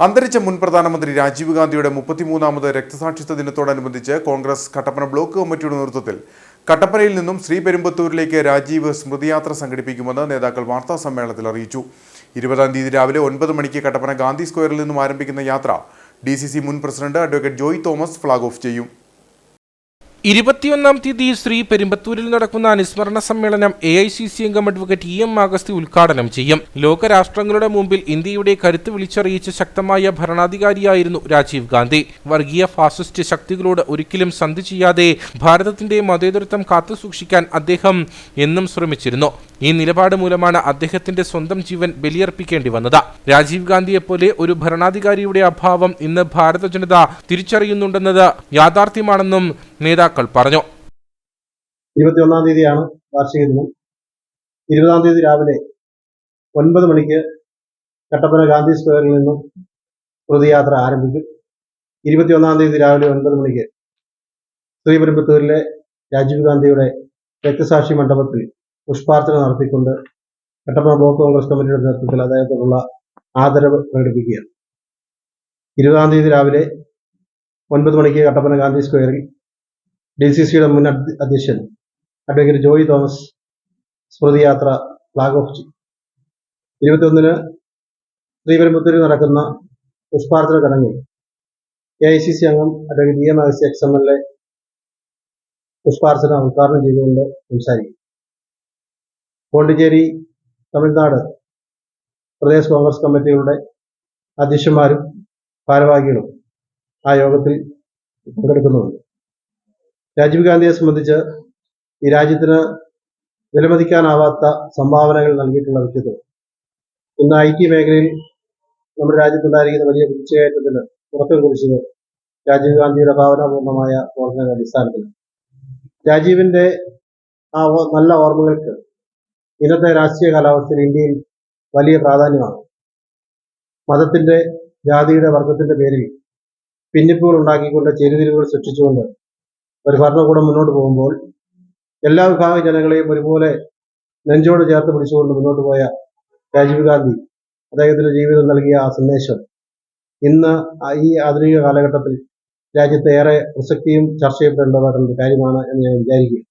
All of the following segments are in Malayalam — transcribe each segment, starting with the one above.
അന്തരിച്ച മുൻ പ്രധാനമന്ത്രി രാജീവ് ഗാന്ധിയുടെ മുപ്പത്തിമൂന്നാമത് രക്തസാക്ഷിത്വ ദിനത്തോടനുബന്ധിച്ച് കോൺഗ്രസ് കട്ടപ്പന ബ്ലോക്ക് കമ്മിറ്റിയുടെ നേതൃത്വത്തിൽ കട്ടപ്പനയിൽ നിന്നും ശ്രീപെരുമ്പത്തൂരിലേക്ക് രാജീവ് സ്മൃതിയാത്ര സംഘടിപ്പിക്കുമെന്ന് നേതാക്കൾ വാർത്താ സമ്മേളനത്തിൽ അറിയിച്ചു. ഇരുപതാം തീയതി രാവിലെ ഒൻപത് മണിക്ക് കട്ടപ്പന ഗാന്ധി സ്ക്വയറിൽ നിന്നും ആരംഭിക്കുന്ന യാത്ര ഡി മുൻ president advocate Joy Thomas flag off ചെയ്യും. ഇരുപത്തിയൊന്നാം തീയതി ശ്രീ പെരുമ്പത്തൂരിൽ നടക്കുന്ന അനുസ്മരണ സമ്മേളനം എ ഐ സി സി അംഗം അഡ്വക്കേറ്റ് ഇ എം ആഗസ്തി ഉദ്ഘാടനം ചെയ്യും. ലോകരാഷ്ട്രങ്ങളുടെ മുമ്പിൽ ഇന്ത്യയുടെ കരുത്ത് വിളിച്ചറിയിച്ച ശക്തമായ ഭരണാധികാരിയായിരുന്നു രാജീവ് ഗാന്ധി. വർഗീയ ഫാസിസ്റ്റ് ശക്തികളോട് ഒരിക്കലും സന്ധി ചെയ്യാതെ ഭാരതത്തിന്റെ മതേതരത്വം കാത്തുസൂക്ഷിക്കാൻ അദ്ദേഹം എന്നും ശ്രമിച്ചിരുന്നു. ഈ നിലപാട് മൂലമാണ് അദ്ദേഹത്തിന്റെ സ്വന്തം ജീവൻ ബലിയർപ്പിക്കേണ്ടി വന്നത്. രാജീവ് ഗാന്ധിയെപ്പോലെ ഒരു ഭരണാധികാരിയുടെ അഭാവം ഇന്ന് ഭാരത ജനത തിരിച്ചറിയുന്നുണ്ടെന്നത് യാഥാർത്ഥ്യമാണെന്നും നേതാക്കൾ പറഞ്ഞു. ഇരുപത്തിയൊന്നാം തീയതിയാണ് വാർഷിക ദിനം. ഇരുപതാം തീയതി രാവിലെ ഒൻപത് മണിക്ക് കട്ടപ്പന ഗാന്ധി സ്ക്വയറിൽ നിന്നും പൊതുയാത്ര ആരംഭിക്കും. ഇരുപത്തിയൊന്നാം തീയതി രാവിലെ ഒൻപത് മണിക്ക് ശ്രീപെരുമ്പത്തൂരിലെ രാജീവ് ഗാന്ധിയുടെ രക്തസാക്ഷി മണ്ഡപത്തിൽ പുഷ്പാർച്ചന നടത്തിക്കൊണ്ട് കട്ടപ്പന ബ്ലോക്ക് കോൺഗ്രസ് കമ്മിറ്റിയുടെ നേതൃത്വത്തിൽ അദ്ദേഹത്തോടുള്ള ആദരവ് പ്രകടിപ്പിക്കുകയാണ്. ഇരുപതാം തീയതി രാവിലെ ഒൻപത് മണിക്ക് കട്ടപ്പന ഗാന്ധി സ്ക്വയറിൽ ഡി സി സിയുടെ മുൻ അധ്യ- അധ്യക്ഷൻ അഡ്വക്കേറ്റ് ജോയി തോമസ് സ്മൃതി യാത്ര ഫ്ലാഗ് ഓഫ് ഇരുപത്തിയൊന്നിന് ശ്രീപെരുമ്പത്തൂരിൽ നടക്കുന്ന പുഷ്പാർച്ചന ചടങ്ങിൽ എ ഐ സി സി അംഗം അഡ്വക്കേറ്റ് ഇ എം ആസി എക്സ് എം എൽ എ പുഷ്പാർച്ചന ഉദ്ഘാടനം ചെയ്തുകൊണ്ട് സംസാരിക്കും. പോണ്ടിച്ചേരി തമിഴ്നാട് പ്രദേശ് കോൺഗ്രസ് കമ്മിറ്റികളുടെ അധ്യക്ഷന്മാരും ഭാരവാഹികളും ആ യോഗത്തിൽ പങ്കെടുക്കുന്നുണ്ട്. രാജീവ് ഗാന്ധിയെ സംബന്ധിച്ച് ഈ രാജ്യത്തിന് വിലമതിക്കാനാവാത്ത സംഭാവനകൾ നൽകിയിട്ടുള്ള വ്യക്തിത്വം. ഇന്ന് ഐ ടി മേഖലയിൽ നമ്മുടെ രാജ്യത്തുണ്ടായിരിക്കുന്ന വലിയ കുതിച്ചുകയറ്റത്തിന് തുടക്കം കുറിച്ചത് രാജീവ് ഗാന്ധിയുടെ ഭാവനാപൂർണമായ ഓർമ്മകളുടെ അടിസ്ഥാനത്തിൽ രാജീവിന്റെ ആ നല്ല ഓർമ്മകൾക്ക് ഇന്നത്തെ രാഷ്ട്രീയ കാലാവസ്ഥയിൽ ഇന്ത്യയിൽ വലിയ പ്രാധാന്യമാണ്. മതത്തിന്റെ ജാതിയുടെ വർഗത്തിന്റെ പേരിൽ ഭിന്നിപ്പുകൾ ഉണ്ടാക്കിക്കൊണ്ട് ചേരുതിരിവുകൾ സൃഷ്ടിച്ചുകൊണ്ട് ഒരു ഭരണകൂടം മുന്നോട്ട് പോകുമ്പോൾ എല്ലാ വിഭാഗ ജനങ്ങളെയും ഒരുപോലെ നെഞ്ചോട് ചേർത്ത് പിടിച്ചുകൊണ്ട് മുന്നോട്ട് പോയ രാജീവ് ഗാന്ധി അദ്ദേഹത്തിന്റെ ജീവിതം നൽകിയ ആ സന്ദേശം ഇന്ന് ഈ ആധുനിക കാലഘട്ടത്തിൽ രാജ്യത്തെ ഏറെ പ്രസക്തിയും ചർച്ച ചെയ്യപ്പെടേണ്ടതായിട്ടുള്ള കാര്യമാണ് എന്ന് ഞാൻ വിചാരിക്കുന്നു.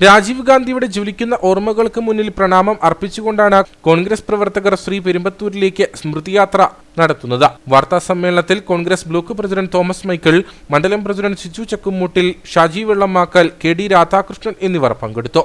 രാജീവ് ഗാന്ധിയുടെ ജ്വലിക്കുന്ന ഓർമ്മകൾക്ക് മുന്നിൽ പ്രണാമം അർപ്പിച്ചുകൊണ്ടാണ് കോൺഗ്രസ് പ്രവർത്തകർ ശ്രീ പെരുമ്പത്തൂരിലേക്ക് സ്മൃതിയാത്ര നടത്തുന്നത്. വാർത്താ സമ്മേളനത്തിൽ കോൺഗ്രസ് ബ്ലോക്ക് പ്രസിഡന്റ് തോമസ് മൈക്കിൾ മണ്ഡലം president Siju Chakkumoottil Shaji Vellamakkal K D Radhakrishnan എന്നിവർ പങ്കെടുത്തു.